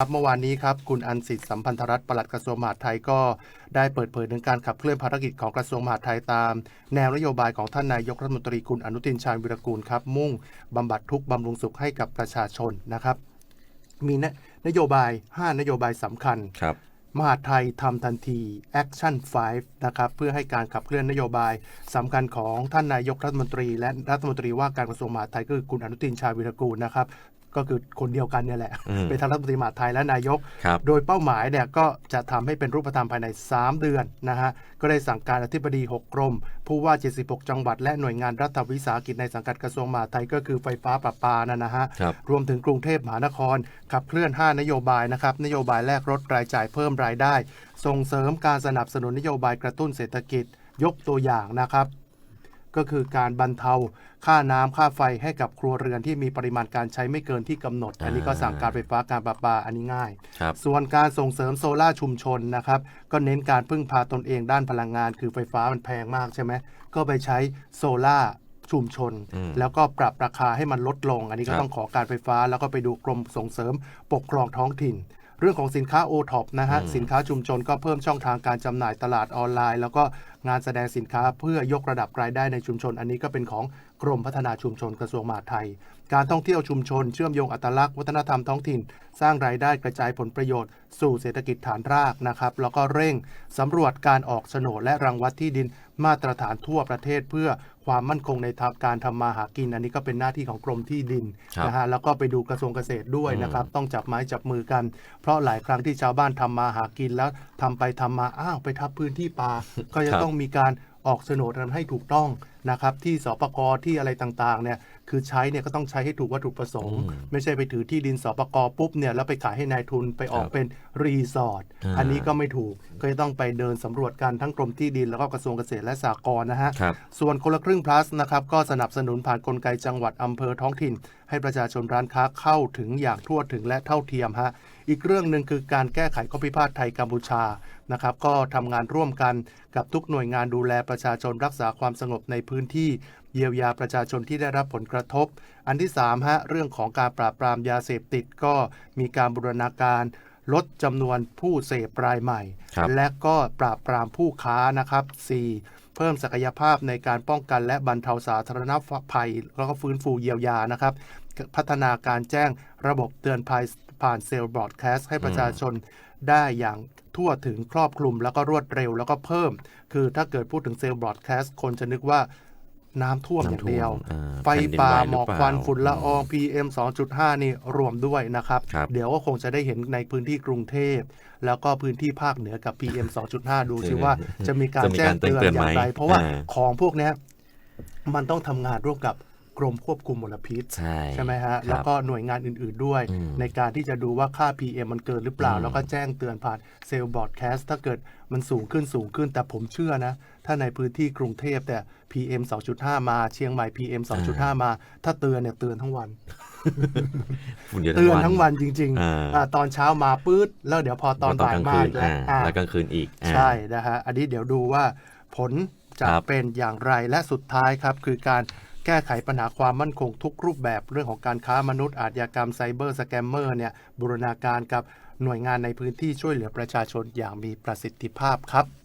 ครับเมื่อวานนี้ครับคุณอันสิทธิ์สัมพันธรัตน์ปลัดกระทรวงมหาดไทยก็ได้เปิดเผยถึงการขับเคลื่อนภารกิจของกระทรวงมหาดไทยตาม แนวนโยบายของท่านนายกรัฐมนตรีคุณอนุทินชาญวิรกูลครับ มุ่งบำบัดทุกข์บำรุงสุขให้กับประชาชนนะครับ มีนนโยบาย 5 นโยบายสำคัญครับมหาดไทยทำทันที Action 5 นะครับเพื่อให้การขับเคลื่อนนโยบายสำคัญของท่านนายกรัฐมนตรี และรัฐมนตรีว่าการกระทรวงมหาดไทยก็คือคุณอนุทินชาญวิรกูลนะครับ ก็คือคนเดียวกันเนี่ยแหละอืมเป็นทั้งรัฐมนตรีมหาดไทยและนายกครับโดยเป้าหมายเนี่ยก็จะทำให้เป็นรูปธรรมภายใน 3 เดือนนะฮะ ก็ได้สั่งการอธิบดี 6 กรม ผู้ว่า 76 จังหวัด และหน่วยงานรัฐวิสาหกิจในสังกัดกระทรวงมหาดไทยก็คือไฟฟ้าประปานะนะฮะครับรวมถึงกรุงเทพมหานคร ขับเคลื่อน 5 นโยบายนะครับ นโยบายแรกลดรายจ่ายเพิ่มรายได้ ส่งเสริมการสนับสนุนนโยบายกระตุ้นเศรษฐกิจ ยกตัวอย่างนะครับ ก็คือการบรรเทาค่าน้ำค่าไฟให้กับครัวเรือนที่มีปริมาณการใช้ไม่เกินที่กำหนด อันนี้ก็สั่งการไฟฟ้าการประปาอันนี้ง่ายครับส่วนการส่งเสริมโซล่าชุมชนนะครับก็เน้นการพึ่งพาตนเองด้านพลังงาน คือไฟฟ้ามันแพงมากใช่ไหมก็ไปใช้โซล่าชุมชนอืมแล้วก็ปรับราคาให้มันลดลง อันนี้ก็ครับต้องขอการไฟฟ้า แล้วก็ไปดูกรมส่งเสริมปกครองท้องถิ่นเรื่องของสินค้าโอท็อปนะฮะอืมสินค้าชุมชนก็เพิ่มช่องทางการจำหน่ายตลาดออนไลน์ แล้วก็ งานแสดงสินค้าเพื่อยกระดับรายได้ในชุมชน อันนี้ก็เป็นของกรมพัฒนาชุมชนกระทรวงมหาดไทย การท่องเที่ยวชุมชน เชื่อมโยงอัตลักษณ์วัฒนธรรมท้องถิ่น สร้างรายได้กระจายผลประโยชน์ สู่เศรษฐกิจฐานรากนะครับ แล้วก็เร่งสำรวจการออกโฉนดและรังวัดที่ดินมาตรฐานทั่วประเทศเพื่อความมั่นคงในทางการทำมาหากิน อันนี้ก็เป็นหน้าที่ของกรมที่ดินครับนะฮะแล้วก็ไปดูกระทรวงเกษตรด้วยอืมนะครับ ต้องจับไม้จับมือกัน เพราะหลายครั้งที่ชาวบ้านทำมาหากินแล้วทำไปทำมาอ้าวไปทับพื้นที่ป่าก็จะครับต้องมีการออกโฉนดกันให้ถูกต้องนะครับที่สปกที่อะไรต่างๆเนี่ยคือใช้เนี่ยก็ต้องใช้ให้ถูกวัตถุประสงค์อืมไม่ใช่ไปถือที่ดินสปกปุ๊บเนี่ยแล้วไปขายให้นายทุนไปออกครับเป็นรีสอร์ทอ่าอันนี้ก็ไม่ถูกก็จะต้องไปเดินสำรวจกันทั้งกรมที่ดินแล้วก็กระทรวงเกษตรและสหกรณ์นะฮะครับส่วนคนละครึ่ง plus นะครับก็สนับสนุนผ่านกลไกจังหวัดอำเภอท้องถิ่น ให้ประชาชนร้านค้าเข้าถึงอย่างทั่วถึงและเท่าเทียมฮะอีกเรื่องหนึ่งคือการแก้ไขข้อพิพาทไทยกัมพูชานะครับก็ทำงานร่วมกันกับทุกหน่วยงานดูแลประชาชนรักษาความสงบในพื้นที่เยียวยาประชาชนที่ได้รับผลกระทบ อันที่3ฮะเรื่องของการปราบปรามยาเสพติดก็มีการบูรณาการลดจำนวนผู้เสพรายใหม่ครับและก็ปราบปรามผู้ค้านะครับ 4. เพิ่มศักยภาพในการป้องกันและบรรเทาสาธารณภัย แล้วก็ฟื้นฟูเยียวยานะครับ พัฒนาการแจ้งระบบเตือนภัย ผ่านเซลล์บรอดแคสต์ให้ประชาชนได้อย่างทั่วถึงครอบคลุมแล้วก็รวดเร็วแล้วก็เพิ่ม คือถ้าเกิดพูดถึงเซลล์บรอดแคสต์คนจะนึกว่าน้ำท่วมอย่างเดียวน้ำท่วมอ่าไฟป่าแผ่นดินไหวหมอกหรือเปล่าควันฝุ่นละออง PM 2.5 นี่รวมด้วยนะครับครับเดี๋ยวก็คงจะได้เห็นในพื้นที่กรุงเทพ แล้วก็พื้นที่ภาคเหนือกับ PM 2.5 ดูซิว่าจะมีการจะมีแจ้กางรเตือนเตือนอย่างไรไหมเพราะว่าอ่าของพวกเนี้ยมันต้องทำงานร่วมกับ กรมควบคุมมลพิษ ใช่ใช่ไหมฮะครับแล้วก็หน่วยงานอื่น ๆด้วยอืมในการที่จะดูว่าค่า PM มันเกินหรือเปล่าอืมแล้วก็แจ้งเตือนผ่านเซลล์บอร์ดแคสต์ถ้าเกิดมันสูงขึ้นสูงขึ้นแต่ผมเชื่อนะ ถ้าในพื้นที่กรุงเทพแต่ PM 2.5 มาเชียงใหม่ PM 2.5 มา ถ้าเตือนเนี่ยเตือนทั้งวันฝุ่นเยอะเตือนทั้งวันจริงอ่าๆอ่าตอนเช้ามาปื๊ดแล้วเดี๋ยวพอตอนบ่ายกลางมาคือีนกแล้วอ่าอ่าแล้วกลางคืนอีกอ่าใช่นะฮะ อันนี้เดี๋ยวดูว่าผลจะครับเป็นอย่างไรและสุดท้ายครับ คือการ แก้ไขปัญหาความมั่นคงทุกรูปแบบเรื่องของการค้ามนุษย์อาชญากรรมไซเบอร์สแกมเมอร์เนี่ยบูรณาการกับหน่วยงานในพื้นที่ช่วยเหลือประชาชนอย่างมีประสิทธิภาพครับ